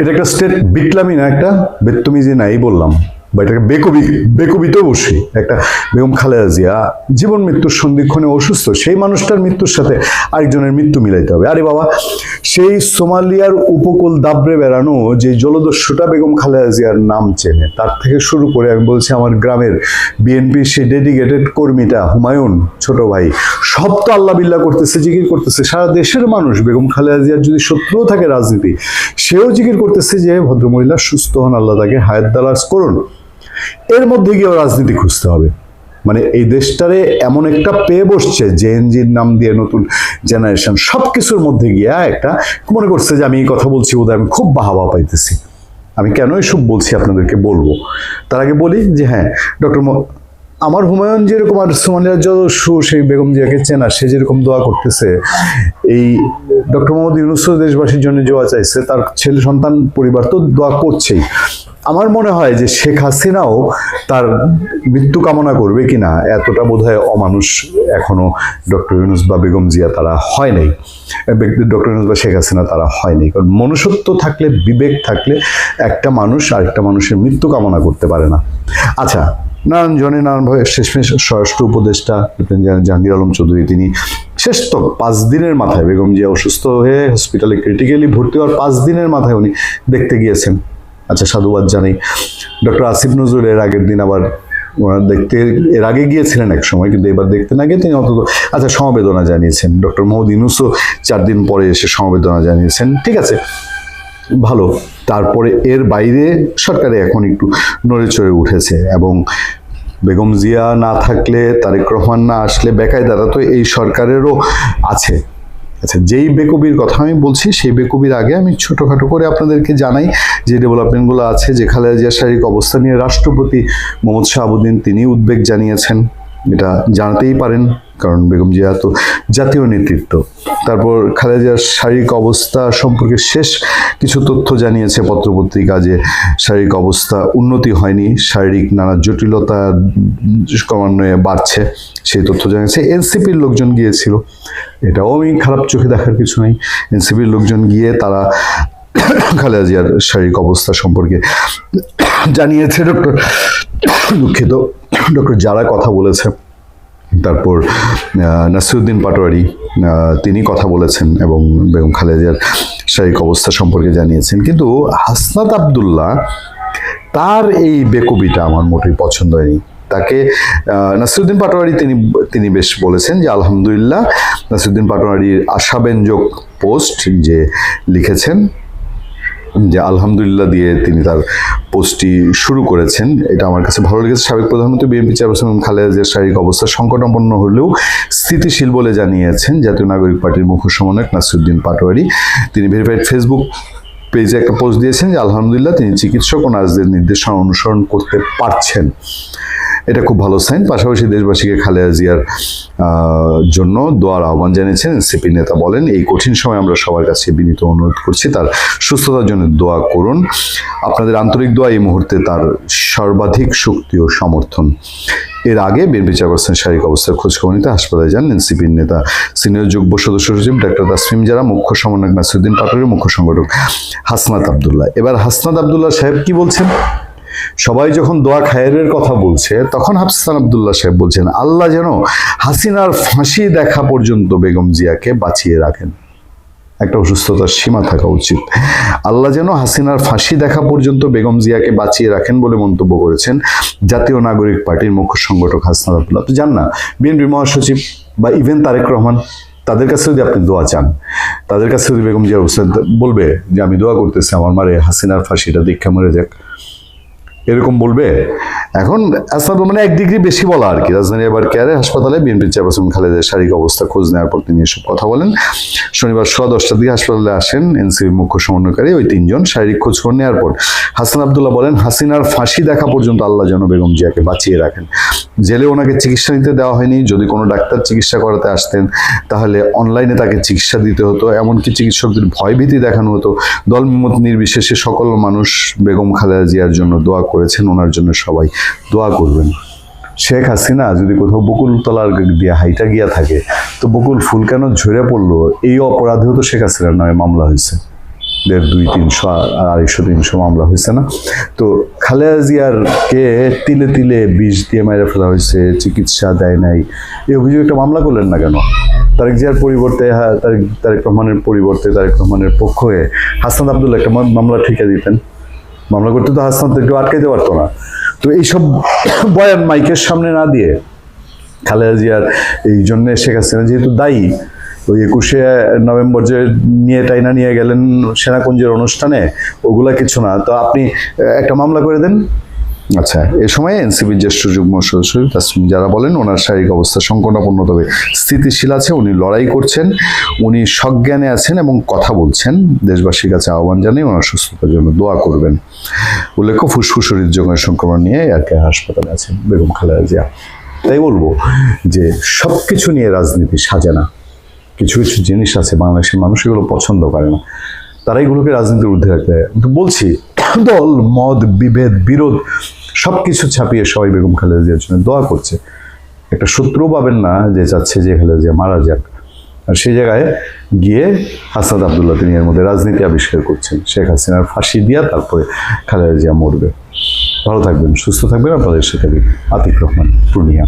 এটা একটা স্টেট বিটলামি না একটা বেত্তমি যে নাই বললাম। বা এটাকে বেকবি, বেকবিতেও বসি। একটা বেগম খালেদা জিয়া, জীবন মৃত্যুর সন্ধিক্ষণে অসুস্থ, সেই মানুষটার মৃত্যুর সাথে আরেকজনের মৃত্যু মিলাইতে হবে। আরে বাবা, সেই সোমালিয়ার উপকূল দাবড়ে বেড়ানো যে জলদস্যুটা বেগম খালেদা জিয়ার নাম চেনে, তার থেকে শুরু করে আমি বলছি আমার গ্রামের বিএনপির সেই ডেডিকেটেড কর্মীটা, হুমায়ুন, ছোট ভাই, সব তো আল্লাহ বিল্লাহ করতেছে, জিকির করতেছে। সারা দেশের মানুষ বেগম খালেদা জিয়ার যদি শত্রুও থাকে রাজনীতি, সেও জিকির করতেছে যে ভদ্রমহিলা সুস্থ হন, আল্লাহ তাকে হায়াত দালাস করুন। এর মধ্যে গিয়েও রাজনীতি খুঁজতে হবে। মানে এই দেশটারে এমন একটা পেয়ে বসছে জেএনজির নাম দিয়ে নতুন জেনারেশন সব কিছুর মধ্যে গিয়া একটা মনে করছে যে আমি এই কথা বলছি বোধহয় আমি খুব বাহাবা পাইতেছি। আমি কেন এসব বলছি আপনাদেরকে বলব? তার আগে বলি যে হ্যাঁ ডক্টর আমার হুমায়ুন যেরকম আর যত সু, সেই বেগম জিয়াকে চেনা, সে যেরকম দোয়া করতেছে, এই ডক্টর মোহাম্মদ ইউনুস দেশবাসীর জন্য দোয়া চাইছে, তার ছেলে সন্তান পরিবার তো দোয়া করছেই। আমার মনে হয় যে শেখ হাসিনাও তার মৃত্যু কামনা করবে কিনা এতটা বোধহয় অমানুষ এখনও ডক্টর ইউনুস বা বেগম জিয়া তারা হয় নাই। ডক্টর ইউনুস বা শেখ হাসিনা তারা হয় নাই। কারণ মনুষ্যত্ব থাকলে, বিবেক থাকলে একটা মানুষ আরেকটা মানুষের মৃত্যু কামনা করতে পারে না। আচ্ছা নারায়ণ জনে নারায়ণভাবে শেষমেশ স্বরাষ্ট্র উপদেষ্টা জাহাঙ্গীর আলম চৌধুরী, তিনি শেষ তো পাঁচ দিনের মাথায় বেগম জিয়া অসুস্থ হয়ে হসপিটালে ক্রিটিক্যালি ভর্তি হওয়ার পাঁচ দিনের মাথায় উনি দেখতে গিয়েছেন। আচ্ছা সাধুবাদ জানাই। ডক্টর আসিফ নজরুল এর আগের দিন আবার ওনার দেখতে, এর আগে গিয়েছিলেন এক সময়, কিন্তু এবার দেখতে না গিয়ে তিনি অন্তত আচ্ছা সমবেদনা জানিয়েছেন। ডক্টর মোহাম্মদ ইউনুসও চার দিন পরে এসে সমবেদনা জানিয়েছেন। ঠিক আছে, ভালো। তারপরে এর বাইরে সরকারে এখন একটু নড়ে চড়ে উঠেছে এবং বেগম জিয়া না থাকলে, তারেক রহমান না আসলে, বেকায়দারা তো এই সরকারেরও আছে। আচ্ছা যেই বেকবির কথা আমি বলছি, সেই বেকবির আগে আমি ছোটোখাটো করে আপনাদেরকে জানাই যে ডেভেলপমেন্টগুলো আছে, যে খালেদা জিয়ার শারীরিক অবস্থা নিয়ে রাষ্ট্রপতি মোহাম্মদ শাহাবুদ্দিন তিনি উদ্বেগ জানিয়েছেন। এটা জানাতেই পারেন। কারণ বেগম জিয়া তো জাতীয় নেতৃত্ব। তারপর খালেদা জিয়ার শারীরিক অবস্থা সম্পর্কে শেষ কিছু তথ্য জানিয়েছে পত্রপত্রিকা যে শারীরিক অবস্থা উন্নতি হয়নি, শারীরিক নানা জটিলতা ক্রমান্বয়ে বাড়ছে, সেই তথ্য জানিয়েছে। এনসিপির লোকজন গিয়েছিল। এটাও আমি খারাপ চোখে দেখার কিছু নেই। এনসিপির লোকজন গিয়ে তারা খালেদা জিয়ার শারীরিক অবস্থা সম্পর্কে জানিয়েছে। ডক্টর দুঃখিত। ডক্টর যারা কথা বলেছে তারপর নাসিরুদ্দিন পাটোয়ারি তিনি কথা বলেছেন এবং বেগম খালেদার শারীরিক অবস্থা সম্পর্কে জানিয়েছেন। কিন্তু হাসনাত আবদুল্লাহ, তার এই বেকবিটা আমার মোটেই পছন্দ হয়নি। তাকে নাসিরুদ্দিন পাটোয়ারি তিনি তিনি বেশ বলেছেন যে, আলহামদুলিল্লাহ, নাসিরুদ্দিন পাটোয়ারির আশাব্যঞ্জক পোস্ট যে লিখেছেন যে আলহামদুলিল্লাহ দিয়ে তিনি তার পোস্টটি শুরু করেছেন, এটা আমার কাছে ভালো লেগেছে। সাবেক প্রধানমন্ত্রী বিএনপি চেয়ারপারসন খালেদা জিয়ার শারীরিক অবস্থা সংকটাপন্ন হলেও স্থিতিশীল বলে জানিয়েছেন জাতীয় নাগরিক পার্টির মুখ্য সমন্বয়ক নাসিরুদ্দিন পাটোয়ারি। তিনি ভেরিফাইড ফেসবুক পেজে একটা পোস্ট দিয়েছেন যে, আলহামদুলিল্লাহ তিনি চিকিৎসক ও নার্সদের নির্দেশনা অনুসরণ করতে পারছেন। এটা খুব ভালো সাইন পাশাপাশি দেশবাসীকে খালেদা জিয়ার জন্য দোয়ার আহ্বান জানিয়েছেন এনসিপি নেতা বলেন, এই কঠিন সময় আমরা সবার কাছে বিনীত অনুরোধ করছি, তার সুস্থতার জন্য দোয়া করুন। আপনাদের আন্তরিক দোয়া এই মুহূর্তে তার সর্বাধিক শক্তি ও সমর্থন। এর আগে বিএনপি চেয়ারপারসন শারীরিক অবস্থার খোঁজখবর নিতে হাসপাতালে যান এনসিপির নেতা সিনিয়র যুগ্ম সদস্য সচিব ডাক্তার তাসমিম যারা মুখ্য সমন্বয়ক নাসিরুদ্দিন পাটোয়ারি, মুখ্য সংগঠক হাসনাত আবদুল্লাহ। এবার হাসনাত আবদুল্লাহ সাহেব কি বলছেন? সবাই যখন দোয়া খায়ের কথা বলছে, তখন হাফসান আবদুল্লাহ সাহেব বলছেন, আল্লাহ যেন হাসিনার ফাঁসি দেখা পর্যন্ত বেগম জিয়াকে বাঁচিয়ে রাখেন। একটা অসুস্থতার সীমা থাকা উচিত। আল্লাহ যেন হাসিনার ফাঁসি দেখা পর্যন্ত বেগম জিয়াকে বাঁচিয়ে রাখেন বলে মন্তব্য করেছেন জাতীয় নাগরিক পার্টির মুখ্য সংগঠক হাসনাত আবদুল্লাহ। তো জান না, বিএনপি মহাসচিব বা ইভেন তারেক রহমান, তাদের কাছে যদি আপনি দোয়া চান, তাদের কাছে যদি বেগম জিয়া হোসেন বলবে যে, আমি দোয়া করতেছি, আমার মারে হাসিনার ফাঁসিটা দীক্ষা মরে যাক। এরকম বলবে? এখন আসাদ মানে এক ডিগ্রি বেশি বলা আর কি। রাজধানী এবার কেয়ারে হাসপাতালে বিএনপি চেয়ারপারসন খালেদের শারীরিক অবস্থা খোঁজ নেওয়ার পর তিনি এসব কথা বলেন। শনিবার সোয়া দশটার দিকে হাসপাতালে আসেন এনসিপির মুখ্য সমন্বয়কারী ওই তিনজন শারীরিক খোঁজ খবর নেওয়ার পর। হাসান আবদুল্লাহ বলেন, হাসিনার ফাঁসি দেখা পর্যন্ত আল্লাহ যেন বেগম জিয়াকে বাঁচিয়ে রাখেন। জেলে ওনাকে চিকিৎসা নিতে দেওয়া হয়নি। যদি কোনো ডাক্তার চিকিৎসা করাতে আসতেন, তাহলে অনলাইনে তাকে চিকিৎসা দিতে হতো। এমনকি চিকিৎসকদের ভয়ভীতি দেখানো হতো। দলমত নির্বিশেষে সকল মানুষ বেগম খালেদা জিয়ার জন্য দোয়া করেছেন, ওনার জন্য সবাই দোয়া করবেন। শেখ হাসিনা যদি কোথাও বকুল তলার দিয়ে হাইটা গিয়া থাকে, তো বকুল ফুল কেন ঝরে পড়ল? এই অপরাধেও তো শেখ হাসিনার নামে মামলা হয়েছে। দেড়, দুই, তিনশো, আড়াইশো, তিনশো মামলা হয়েছে না? তো খালেদা জিয়ারকে তিলে তিলে বিষ দিয়ে মেরে ফেলা হয়েছে, চিকিৎসা দেয় নাই, এই অভিযোগ একটা মামলা করলেন না কেন? তারেক জিয়ার পরিবর্তে তারেক তারেক রহমানের পরিবর্তে, তারেক রহমানের পক্ষ হয়ে হাসান আবদুল্লাহ একটা মামলা ঠিকা দিতেন। মামলা করতে তো হাসান কেউ আটকাইতে পারতো না। তো এইসব বয়ান মাইকের সামনে না দিয়ে খালেদা জিয়ার এই জন্যে শেখ হাসিনা যেহেতু দায়ী, ওই একুশে নভেম্বর যে নিয়ে টাইনা নিয়ে গেলেন সেনাকুঞ্জের অনুষ্ঠানে, ওগুলা কিছু না। তো আপনি একটা মামলা করে দেন। আচ্ছা এ সময় এনসিপির জ্যেষ্ঠ যুগ্ম সদস্য তাসমিম যারা বলেন, ওনার শারীরিক অবস্থা সংকটাপন্ন তবে স্থিতিশীল আছে, উনি লড়াই করছেন, উনি সজ্ঞানে আছেন এবং কথা বলছেন। দেশবাসীর কাছে আহ্বান জানিয়ে ওনার সুস্থতার জন্য দোয়া করবেন। উল্লেখ্য, ফুসফুস হৃদযন্ত্রের সংক্রমণ নিয়ে আর কে হাসপাতালে আছেন বেগম খালেদা জিয়া। তাই বলব যে সব কিছু নিয়ে রাজনীতি সাজে না। কিছু কিছু জিনিস আছে, বাংলাদেশের মানুষ এগুলো পছন্দ করে না। তারা এগুলোকে রাজনীতির ঊর্ধ্বে রাখতে বলছি, দল মদ বিভেদ, বিরোধ সব কিছু ছাপিয়ে সবাই বেগম খালেদা জিয়ার জন্য দোয়া করছে। একটা সূত্রও পাবেন না যে চাচ্ছে যে খালেদা জিয়া মারা যাক। আর সেই জায়গায় গিয়ে হাসাদ আবদুল্লাহ তিনি এর মধ্যে রাজনীতি আবিষ্কার করছেন। শেখ হাসিনার ফাঁসি দিয়া তারপরে খালেদা জিয়া মরবে। ভালো থাকবেন, সুস্থ থাকবেন। আপনাদের সাথে আতিক রহমান, পূর্ণিয়া।